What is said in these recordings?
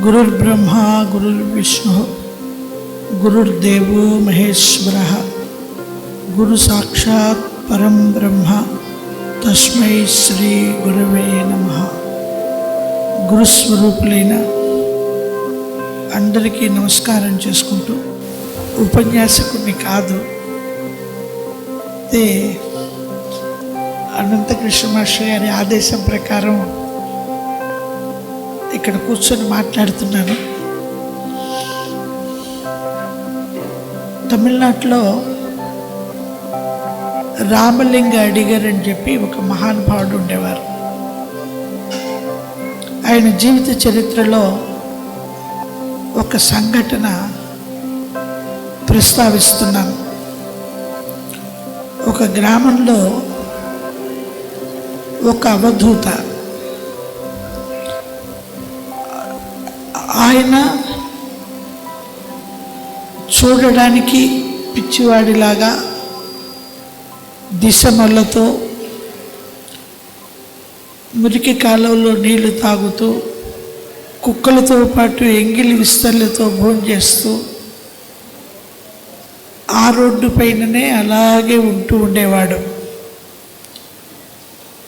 గురుర్బ్రహ్మ గురుర్విష్ణు గురుర్దేవో మహేశ్వర గురు సాక్షాత్ పరం బ్రహ్మ తస్మై శ్రీ గురవే నమ. గురుస్వరూపులైన అందరికీ నమస్కారం చేసుకుంటూ ఉపన్యాసకుడిని కాదు అయితే అనంతకృష్ణ మాస్టర్ గారి ఆదేశం ప్రకారం ఇక్కడ కూర్చొని మాట్లాడుతున్నాను. తమిళనాడులో రామలింగ అడిగర్ అని చెప్పి ఒక మహానుభావుడు ఉండేవారు. ఆయన జీవిత చరిత్రలో ఒక సంఘటన ప్రస్తావిస్తున్నాను. ఒక గ్రామంలో ఒక అవధూత ఆయన చూడడానికి పిచ్చివాడిలాగా దిశమల్లతో మురికి కాలువలో నీళ్ళు తాగుతూ కుక్కలతో పాటు ఎంగిలి విస్తర్లతో భోంచేస్తూ ఆ రోడ్డు పైననే అలాగే ఉంటూ ఉండేవాడు.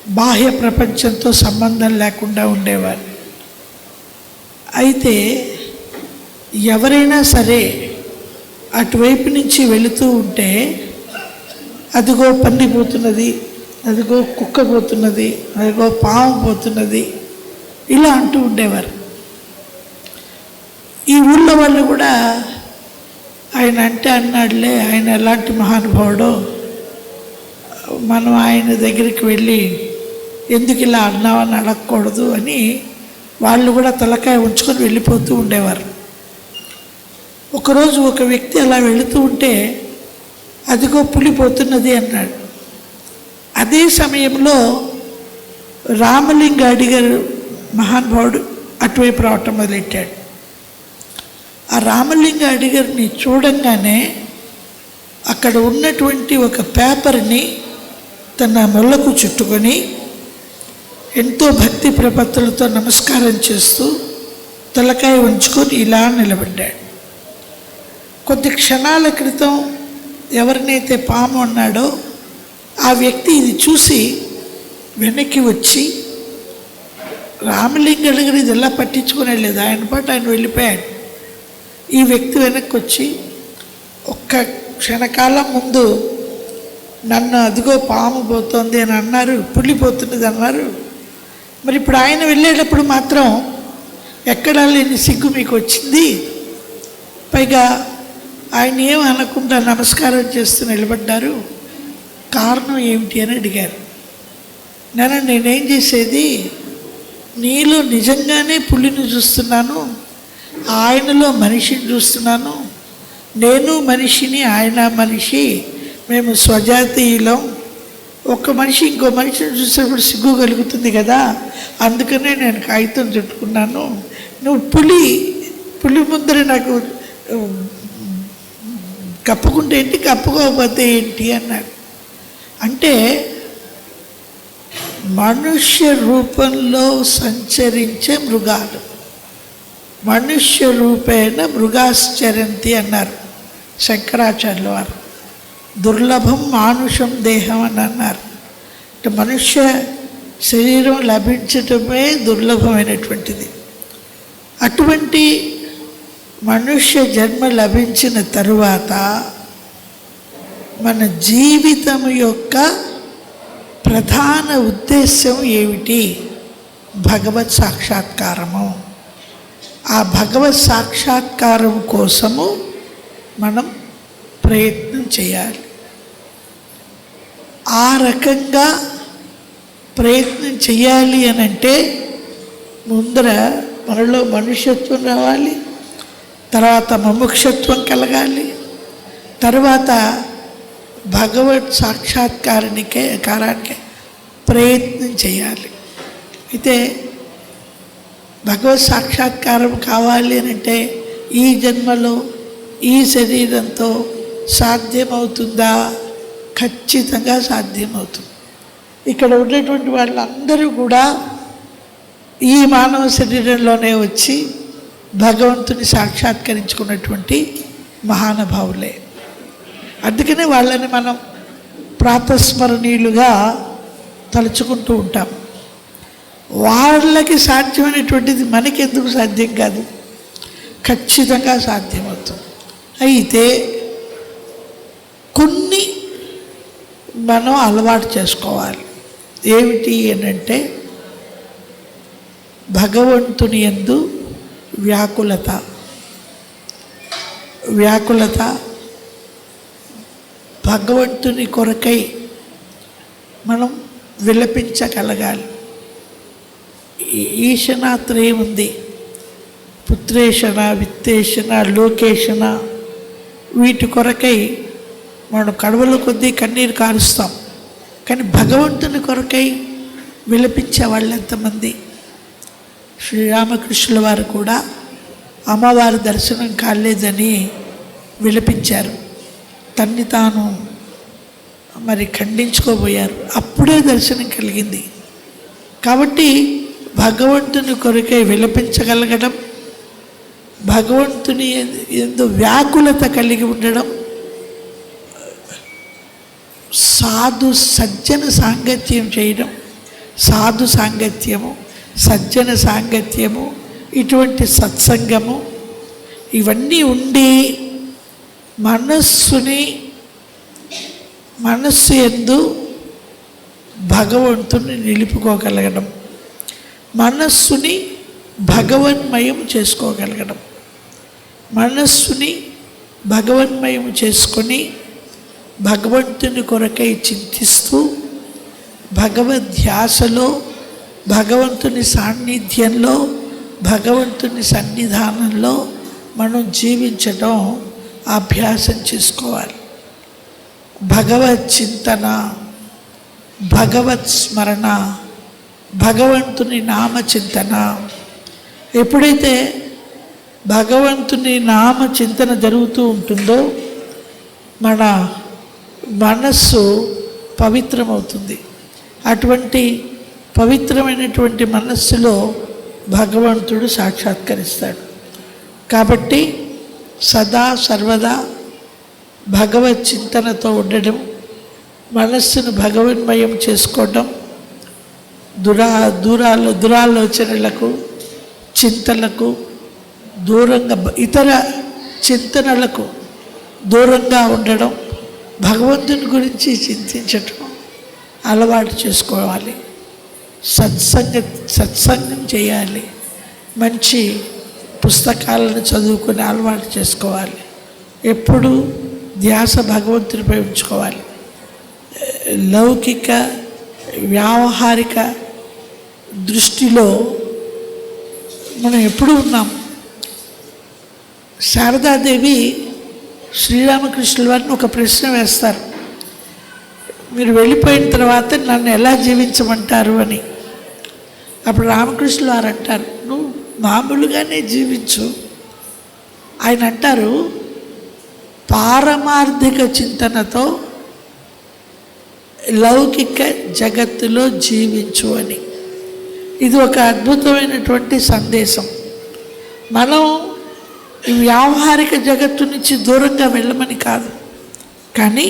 బాహ్య ప్రపంచంతో సంబంధం లేకుండా ఉండేవాడు అయితే ఎవరైనా సరే అటువైపు నుంచి వెళుతూ ఉంటే అదిగో పంది పోతున్నది అదిగో కుక్క పోతున్నది అదిగో పాము పోతున్నది ఇలా అంటూ ఉండేవారు. ఈ ఊళ్ళో వాళ్ళు కూడా ఆయన అంటే అన్నాడులే ఆయన ఎలాంటి మహానుభావుడో మనం ఆయన దగ్గరికి వెళ్ళి ఎందుకు ఇలా అన్నావని అడగకూడదు అని వాళ్ళు కూడా తలకాయ ఉంచుకొని వెళ్ళిపోతూ ఉండేవారు. ఒకరోజు ఒక వ్యక్తి అలా వెళుతూ ఉంటే అదిగో పులి పోతున్నది అన్నాడు. అదే సమయంలో రామలింగ అడిగారు మహానుభావుడు అటువైపు రావటం మొదలెట్టాడు. ఆ రామలింగ అడిగారిని చూడంగానే అక్కడ ఉన్నటువంటి ఒక పేపర్ని తన మొల్లకు చుట్టుకొని ఎంతో భక్తి ప్రపత్తులతో నమస్కారం చేస్తూ తలకాయ ఉంచుకొని ఇలా నిలబడ్డాడు. కొద్ది క్షణాల క్రితం ఎవరినైతే పాము అన్నాడో ఆ వ్యక్తి ఇది చూసి వెనక్కి వచ్చి రామలింగ గారు ఇది ఎలా పట్టించుకుని వెళ్ళలేదు ఆయన పాటు ఆయన వెళ్ళిపోయాడు. ఈ వ్యక్తి వెనక్కి వచ్చి ఒక్క క్షణకాలం ముందు నన్ను అదిగో పాము పోతుంది అని అన్నారు పుల్లిపోతున్నది అన్నారు. మరి ఇప్పుడు ఆయన వెళ్ళేటప్పుడు మాత్రం ఎక్కడా లేని సిగ్గు మీకు వచ్చింది? పైగా ఆయన ఏం అనకుండా నమస్కారం చేస్తూ నిలబడ్డారు. కారణం ఏమిటి అని అడిగారు. నేను నేనేం చేసేది? నీలో నిజంగానే పులిని చూస్తున్నాను. ఆయనలో మనిషిని చూస్తున్నాను. నేను మనిషిని ఆయన మనిషి. మేము స్వజాతీయులం. ఒక మనిషి ఇంకో మనిషిని చూసినప్పుడు సిగ్గు కలుగుతుంది కదా. అందుకనే నేను కాగితం చుట్టుకున్నాను. నువ్వు పులి పులి ముందర నాకు కప్పుకుంటే ఏంటి కప్పుకోకపోతే ఏంటి అన్నాడు అంటే మనుష్య రూపంలో సంచరించే మృగాలు. మనుష్య రూపేణ మృగాశ్చరంతి అన్నారు శంకరాచార్యుల వారు. దుర్లభం మానుషం దేహం అని అన్నారు. అంటే మనుష్య శరీరం లభించటమే దుర్లభమైనటువంటిది. అటువంటి మనుష్య జన్మ లభించిన తరువాత మన జీవితం యొక్క ప్రధాన ఉద్దేశం ఏమిటి? భగవత్ సాక్షాత్కారము. ఆ భగవత్ సాక్షాత్కారం కోసము మనం ప్రయత్నం చేయాలి. ఆ రకంగా ప్రయత్నం చేయాలి అని అంటే ముందర మనలో మనుష్యత్వం రావాలి తర్వాత మముక్షత్వం కలగాలి తర్వాత భగవత్ సాక్షాత్కారానికే కారానికే ప్రయత్నం చేయాలి అయితే భగవత్ సాక్షాత్కారం కావాలి అని అంటే ఈ జన్మలో ఈ శరీరంతో సాధ్యమవుతుందా? ఖచ్చితంగా సాధ్యమవుతుంది. ఇక్కడ ఉన్నటువంటి వాళ్ళందరూ కూడా ఈ మానవ శరీరంలోనే వచ్చి భగవంతుని సాక్షాత్కరించుకున్నటువంటి మహానుభావులే. అందుకనే వాళ్ళని మనం ప్రాతస్మరణీయులుగా తలుచుకుంటూ ఉంటాం. వాళ్ళకి సాధ్యమైనటువంటిది మనకి ఎందుకు సాధ్యం కాదు? ఖచ్చితంగా సాధ్యమవుతుంది. అయితే కొన్ని మనం అలవాటు చేసుకోవాలి. ఏమిటి అంటే భగవంతుని ఎందు వ్యాకులత. వ్యాకులత భగవంతుని కొరకై మనం విలపించగలగాలి. ఈ- ఈశనాత్రయం ఉంది పుత్రేషణ విత్తేషణ లోకేషణ వీటి కొరకై మనం కడవల కొద్దీ కన్నీరు కారుస్తాం. కానీ భగవంతుని కొరకై విలపించే వాళ్ళు ఎంతమంది? శ్రీరామకృష్ణుల వారు కూడా అమ్మవారి దర్శనం కాలేదని విలపించారు. తన్ని తాను మరి ఖండించుకోబోయారు. అప్పుడే దర్శనం కలిగింది. కాబట్టి భగవంతుని కొరకై విలపించగలగడం భగవంతుని ఎందు వ్యాకులత కలిగి ఉండడం సాధు సజ్జన సాంగత్యం చేయడం. సాధు సాంగత్యము సజ్జన సాంగత్యము ఇటువంటి సత్సంగము ఇవన్నీ ఉండి మనస్సుని మనస్సు ఎందు భగవంతుని నిలుపుకోగలగడం. మనస్సుని భగవన్మయం చేసుకోగలగడం. మనస్సుని భగవన్మయం చేసుకొని భగవంతుని కొరకై చింతిస్తూ భగవద్ధ్యాసలో భగవంతుని సాన్నిధ్యంలో భగవంతుని సన్నిధానంలో మనం జీవించడం అభ్యాసం చేసుకోవాలి. భగవత్ చింతన భగవత్ స్మరణ భగవంతుని నామ చింతన ఎప్పుడైతే భగవంతుని నామ చింతన జరుగుతూ ఉంటుందో మన మనస్సు పవిత్రమవుతుంది. అటువంటి పవిత్రమైనటువంటి మనస్సులో భగవంతుడు సాక్షాత్కరిస్తాడు. కాబట్టి సదా సర్వదా భగవత్ చింతనతో ఉండడం మనస్సును భగవన్మయం చేసుకోవడం దురా దూరాలు దురాలోచనలకు చింతలకు దూరంగా ఇతర చింతనలకు దూరంగా ఉండడం భగవంతుని గురించి చింతించటం అలవాటు చేసుకోవాలి. సత్సంగ సత్సంగం చేయాలి. మంచి పుస్తకాలను చదువుకుని అలవాటు చేసుకోవాలి. ఎప్పుడు ధ్యాస భగవంతునిపై ఉంచుకోవాలి. లౌకిక వ్యావహారిక దృష్టిలో మనం ఎప్పుడు ఉన్నాం. శారదాదేవి శ్రీరామకృష్ణుల వారిని ఒక ప్రశ్న వేస్తారు. మీరు వెళ్ళిపోయిన తర్వాత నన్ను ఎలా జీవించమంటారు అని. అప్పుడు రామకృష్ణుల వారు అంటారు నువ్వు మామూలుగానే జీవించు. ఆయన అంటారు పారమార్థిక చింతనతో లౌకిక జగత్తులో జీవించు అని. ఇది ఒక అద్భుతమైనటువంటి సందేశం. మనం ఈ వ్యావహారిక జగత్తు నుంచి దూరంగా వెళ్ళమని కాదు. కానీ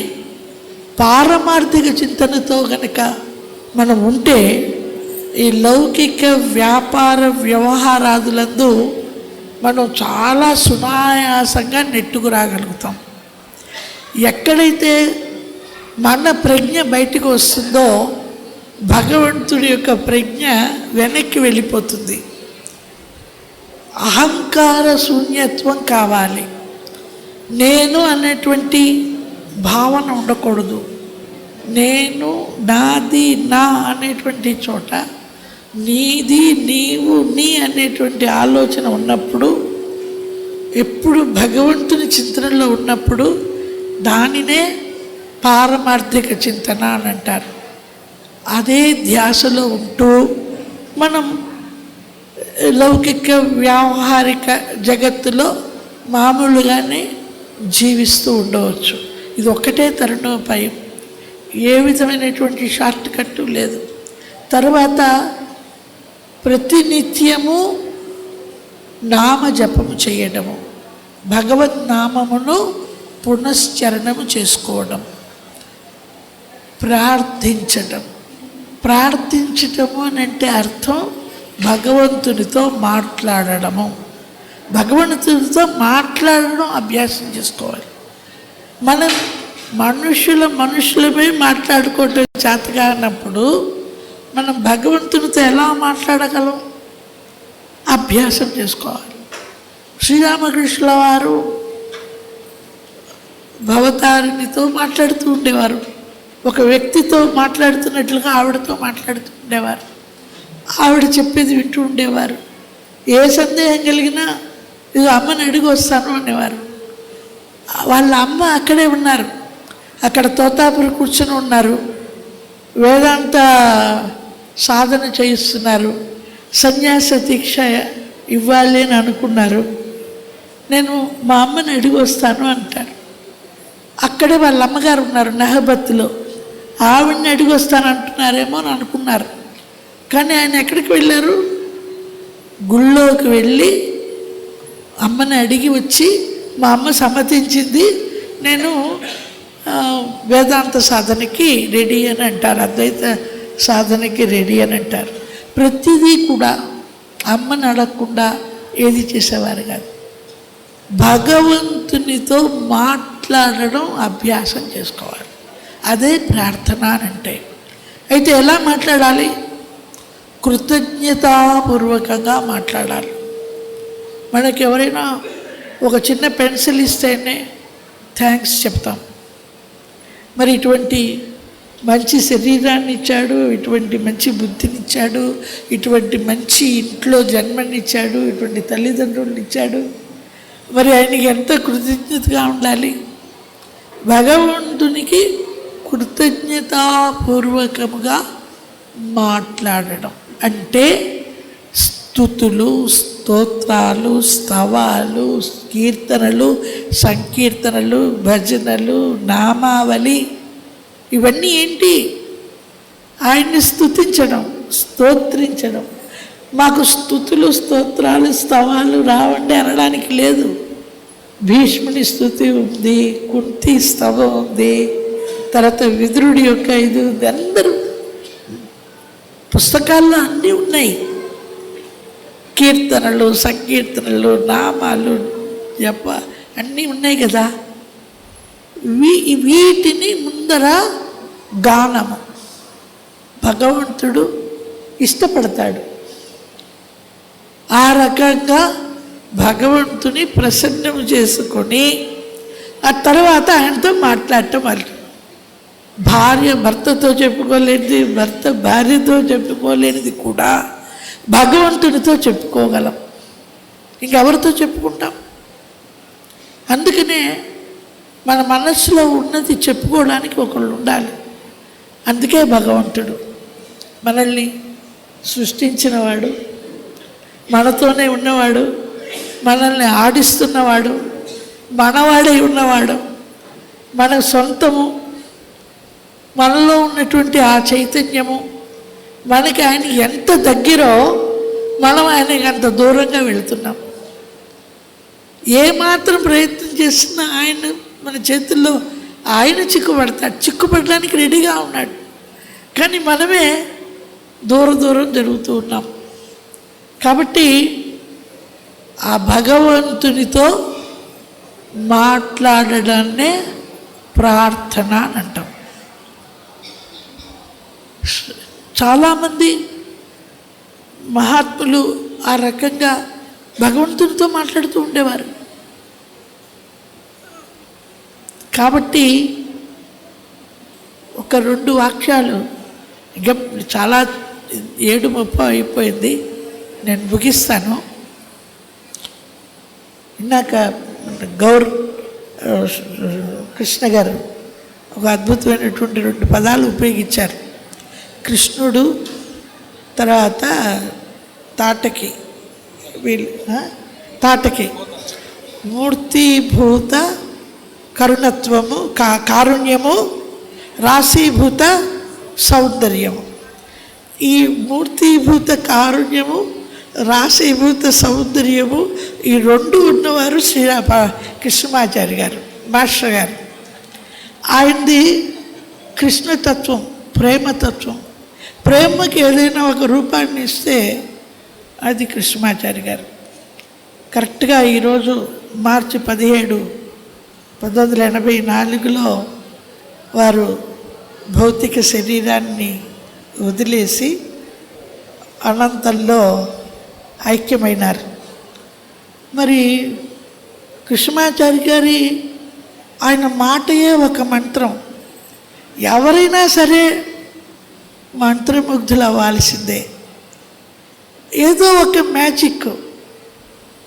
పారమార్థిక చింతనతో గనక మనం ఉంటే ఈ లౌకిక వ్యాపార వ్యవహారాదులందు మనం చాలా సునాయాసంగా నెట్టుకు రాగలుగుతాం. ఎక్కడైతే మన ప్రజ్ఞ బయటకు వస్తుందో భగవంతుడి యొక్క ప్రజ్ఞ వెనక్కి వెళ్ళిపోతుంది. అహంకార శూన్యత్వం కావాలి. నేను అనేటువంటి భావన ఉండకూడదు. నేను నాది నా అనేటువంటి చోట నీది నీవు నీ అనేటువంటి ఆలోచన ఉన్నప్పుడు ఎప్పుడు భగవంతుని చింతనలో ఉన్నప్పుడు దానినే పారమార్థిక చింతన అని అంటారు. అదే ధ్యాసలో ఉంటూ మనం లౌకిక వ్యావహారిక జగత్తులో మామూలుగానే జీవిస్తూ ఉండవచ్చు. ఇది ఒక్కటే తరుణోపాయం. ఏ విధమైనటువంటి షార్ట్ కట్ లేదు. తర్వాత ప్రతినిత్యము నామ జపము చేయడము భగవద్ నామమును పునశ్చరణము చేసుకోవడం ప్రార్థించటం. ప్రార్థించటము అని అంటే అర్థం భగవంతునితో మాట్లాడడము. భగవంతునితో మాట్లాడడం అభ్యాసం చేసుకోవాలి. మనం మనుషుల మనుషులమే మాట్లాడుకోవటం చేతగా అన్నప్పుడు మనం భగవంతునితో ఎలా మాట్లాడగలం? అభ్యాసం చేసుకోవాలి. శ్రీరామకృష్ణుల వారు భవతారిణితో మాట్లాడుతూ ఉండేవారు. ఒక వ్యక్తితో మాట్లాడుతున్నట్లుగా ఆవిడతో మాట్లాడుతూ ఉండేవారు. ఆవిడ చెప్పేది వింటూ ఉండేవారు. ఏ సందేహం కలిగినా ఇది అమ్మని అడిగి వస్తాను అనేవారు. వాళ్ళ అమ్మ అక్కడే ఉన్నారు. అక్కడ తోతాపురి కూర్చొని ఉన్నారు. వేదాంత సాధన చేయిస్తున్నారు. సన్యాస దీక్ష ఇవ్వాలి అని అనుకున్నారు. నేను మా అమ్మని అడిగి వస్తాను అంటారు. అక్కడే వాళ్ళ అమ్మగారు ఉన్నారు నెహబత్తులో. ఆవిడని అడిగి వస్తాను అంటున్నారేమో అని అనుకున్నారు. కానీ ఆయన ఎక్కడికి వెళ్ళారు? గుళ్ళోకి వెళ్ళి అమ్మని అడిగి వచ్చి మా అమ్మ సమ్మతించింది నేను వేదాంత సాధనకి రెడీ అని అంటారు అద్వైత సాధనకి రెడీ అని అంటారు. ప్రతిదీ కూడా అమ్మని అడగకుండా ఏది చేసేవారు కాదు. భగవంతునితో మాట్లాడడం అభ్యాసం చేసుకోవాలి. అదే ప్రార్థన అని అంటే. అయితే ఎలా మాట్లాడాలి? కృతజ్ఞతాపూర్వకంగా మాట్లాడాలి. మనకి ఎవరైనా ఒక చిన్న పెన్సిల్ ఇస్తేనే థ్యాంక్స్ చెప్తాం. మరి ఇటువంటి మంచి శరీరాన్ని ఇచ్చాడు ఇటువంటి మంచి బుద్ధినిచ్చాడు ఇటువంటి మంచి ఇంట్లో జన్మనిచ్చాడు ఇటువంటి తల్లిదండ్రులను ఇచ్చాడు. మరి ఆయనకి ఎంత కృతజ్ఞతగా ఉండాలి? భగవంతునికి కృతజ్ఞతాపూర్వకముగా మాట్లాడడం. అంటే స్థుతులు స్తోత్రాలు స్తవాలు కీర్తనలు సంకీర్తనలు భజనలు నామావళి ఇవన్నీ ఏంటి? ఆయన్ని స్థుతించడం స్తోత్రించడం. మాకు స్థుతులు స్తోత్రాలు స్తవాలు రావండి అనడానికి లేదు. భీష్ముని స్థుతి ఉంది కుంతి స్తవం ఉంది తర్వాత విదురుడి యొక్క ఇది ఉంది. అందరూ పుస్తకాల్లో అన్నీ ఉన్నాయి. కీర్తనలు సంకీర్తనలు నామాలు జప అన్నీ ఉన్నాయి కదా. వీ వీటిని ముందర గానము. భగవంతుడు ఇష్టపడతాడు. ఆ రకంగా భగవంతుని ప్రసన్నం చేసుకొని ఆ తర్వాత ఆయనతో మాట్లాడటం మరి భార్య భర్తతో చెప్పుకోలేనిది భర్త భార్యతో చెప్పుకోలేనిది కూడా భగవంతునితో చెప్పుకోగలం. ఇంకెవరితో చెప్పుకుంటాం? అందుకనే మన మనస్సులో ఉన్నది చెప్పుకోవడానికి ఒకళ్ళు ఉండాలి. అందుకే భగవంతుడు మనల్ని సృష్టించినవాడు మనతోనే ఉన్నవాడు మనల్ని ఆడిస్తున్నవాడు మనవాడై ఉన్నవాడు మన సొంతము మనలో ఉన్నటువంటి ఆ చైతన్యము మనకి ఆయన ఎంత దగ్గరో మనం ఆయనకి అంత దూరంగా వెళుతున్నాం. ఏమాత్రం ప్రయత్నం చేసినా ఆయన మన చేతుల్లో ఆయన చిక్కుపడతాడు చిక్కుపడడానికి రెడీగా ఉన్నాడు. కానీ మనమే దూర దూరం జరుగుతూ ఉన్నాం. కాబట్టి ఆ భగవంతునితో మాట్లాడడాన్నే ప్రార్థన అని అంటాం. చాలామంది మహాత్ములు ఆ రకంగా భగవంతునితో మాట్లాడుతూ ఉండేవారు. కాబట్టి ఒక రెండు వాక్యాలు ఇంకా చాలా ఏడు ముప్పై అయిపోయింది. నేను ముగిస్తాను. ఇందాక గౌర్ కృష్ణ గారు ఒక అద్భుతమైనటువంటి రెండు పదాలు ఉపయోగించారు. కృష్ణుడు తర్వాత తాటకి వీళ్ళు తాటకి. మూర్తిభూత కరుణత్వము కా కారుణ్యము రాశీభూత సౌందర్యము. ఈ మూర్తిభూత కారుణ్యము రాశీభూత సౌందర్యము ఈ రెండు ఉన్నవారు శ్రీ కృష్ణమాచారి గారు మాస్టర్ గారు. ఆయనది కృష్ణతత్వం ప్రేమతత్వం ప్రేమకి ఏదైనా ఒక రూపాన్ని ఇస్తే అది కృష్ణమాచారి గారు. కరెక్ట్గా ఈరోజు మార్చి పదిహేడు పంతొమ్మిది వందల ఎనభై నాలుగులో వారు భౌతిక శరీరాన్ని వదిలేసి అనంతంలో ఐక్యమైనారు. మరి కృష్ణమాచారి గారి ఆయన మాటయే ఒక మంత్రం. ఎవరైనా సరే మంత్రముగ్ధులు అవ్వాల్సిందే ఏదో ఒక మ్యాజిక్.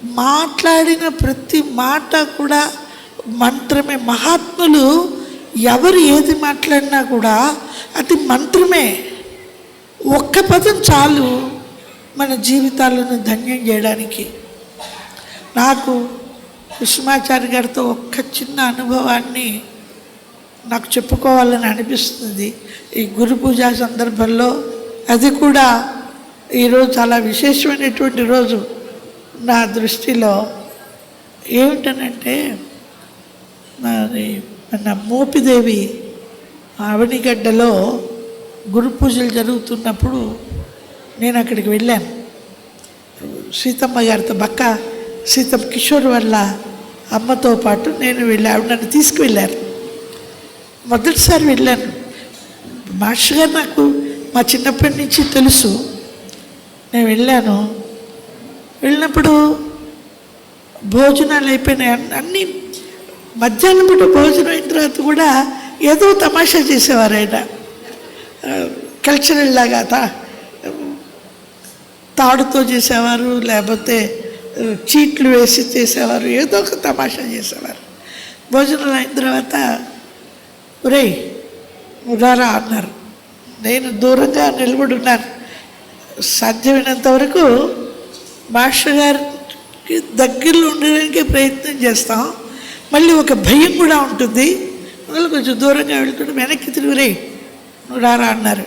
మాట్లాడిన ప్రతి మాట కూడా మంత్రమే. మహాత్ములు ఎవరు ఏది మాట్లాడినా కూడా అది మంత్రమే. ఒక్క పదం చాలు మన జీవితాలను ధన్యం చేయడానికి. నాకు విష్మాచారి గారితో ఒక్క చిన్న అనుభవాన్ని నాకు చెప్పుకోవాలని అనిపిస్తుంది. ఈ గురు పూజ సందర్భంలో అది కూడా ఈరోజు చాలా విశేషమైనటువంటి రోజు. నా దృష్టిలో ఏమిటనంటే మరి మన మోపిదేవి అవనిగడ్డలో గురు పూజలు జరుగుతున్నప్పుడు నేను అక్కడికి వెళ్ళాను. సీతమ్మ గారితో బక్క సీతమ్మ కిషోర్ వల్ల అమ్మతో పాటు నేను వెళ్ళి ఆవిడ నన్ను తీసుకువెళ్ళారు. మొదటిసారి వెళ్ళాను. మాస్టర్ గారు నాకు మా చిన్నప్పటి నుంచి తెలుసు. నేను వెళ్ళాను. వెళ్ళినప్పుడు భోజనాలు అయిపోయినాయి. అన్- అన్నీ మధ్యాహ్నం పూట భోజనం అయిన తర్వాత కూడా ఏదో తమాషా చేసేవారు ఆయన. కల్చరల్ లాగా తా తాడుతో చేసేవారు లేకపోతే చీట్లు వేసి చేసేవారు ఏదో ఒక తమాషా చేసేవారు. భోజనం అయిన తర్వాత ఒరేయ్ రారా అన్నారు. నేను దూరంగా నిలబడున్నాను సాధ్యమైనంత వరకు మాస్టర్ గారికి దగ్గరలో ఉండడానికి ప్రయత్నం చేస్తాం. మళ్ళీ ఒక భయం కూడా ఉంటుంది. మళ్ళీ కొంచెం దూరంగా వెళ్తుంటే వెనక్కి తిరుగురే నువ్వు రారా అన్నారు.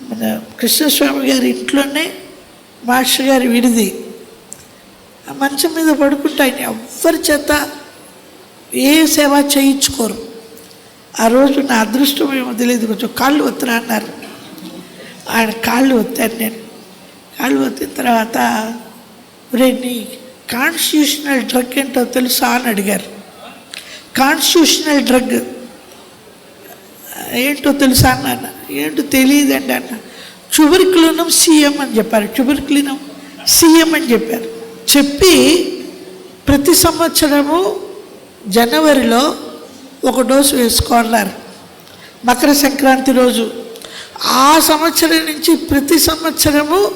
మన కృష్ణస్వామి గారి ఇంట్లోనే మాస్టర్ గారి విడిది. ఆ మంచం మీద పడుకుంటే ఆయన ఎవ్వరి చేత ఏ సేవ చేయించుకోరు. ఆ రోజు నా అదృష్టం ఏమో తెలియదు కొంచెం కాళ్ళు ఒత్తురా అన్నారు. ఆయన కాళ్ళు వత్తాను నేను. కాళ్ళు వత్తిన తర్వాత రే నీ కాన్స్టిట్యూషనల్ డ్రగ్ ఏంటో తెలుసా? అని అడిగారు. కాన్స్టిట్యూషనల్ డ్రగ్ ఏంటో తెలుసా? అన్న ఏంటో తెలియదండి అన్న. చుబర్క్లినం సీఎం అని చెప్పారు. చుబర్క్లినం సీఎం అని చెప్పారు. చెప్పి ప్రతి సంవత్సరము జనవరిలో ఒక డోసు వేసుకోన్నారు. మకర సంక్రాంతి రోజు. ఆ సంవత్సరం నుంచి ప్రతి సంవత్సరము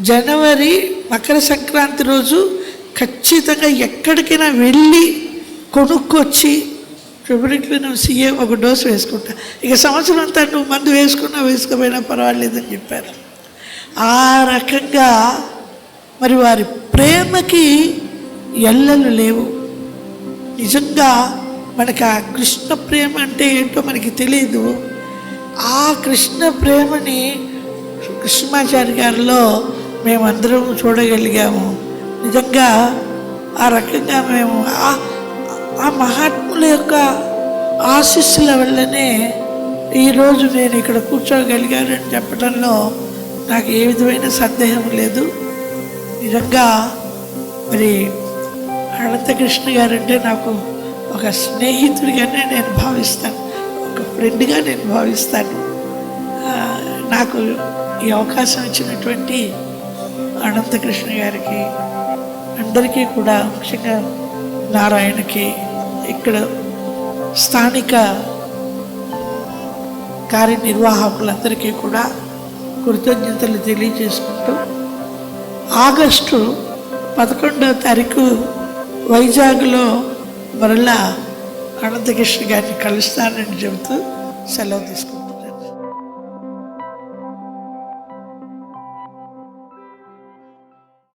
జనవరి మకర సంక్రాంతి రోజు ఖచ్చితంగా ఎక్కడికైనా వెళ్ళి కొనుక్కొచ్చి ఫిబ్రవరికి నువ్వు సీఎం ఒక డోసు వేసుకుంటా. ఇక సంవత్సరం అంతా నువ్వు మందు వేసుకున్నా వేసుకోపోయినా పర్వాలేదని చెప్పారు. ఆ రకంగా మరి వారి ప్రేమకి ఎల్లలు లేవు. నిజంగా మనకి ఆ కృష్ణ ప్రేమ అంటే ఏంటో మనకి తెలియదు ఆ కృష్ణ ప్రేమని కృష్ణమాచారి గారిలో మేమందరం చూడగలిగాము. నిజంగా ఆ రకంగా మేము ఆ- ఆ మహాత్ముల యొక్క ఆశీస్సుల వల్లనే ఈరోజు నేను ఇక్కడ కూర్చోగలిగానని చెప్పడంలో నాకు ఏ విధమైన సందేహం లేదు. నిజంగా మరి అనంతకృష్ణ గారంటే నాకు ఒక స్నేహితుడిగానే నేను భావిస్తాను. ఒక ఫ్రెండ్గా నేను భావిస్తాను. నాకు ఈ అవకాశం ఇచ్చినటువంటి అనంతకృష్ణ గారికి అందరికీ కూడా ముఖ్యంగా నారాయణకి ఇక్కడ స్థానిక కార్యనిర్వాహకులందరికీ కూడా కృతజ్ఞతలు తెలియజేసుకుంటూ ఆగస్టు పదకొండవ తారీఖు వైజాగ్లో మరలా అనంతకృష్ణ గారిని కలుస్తానని చెబుతూ సెలవు తీసుకుంటాను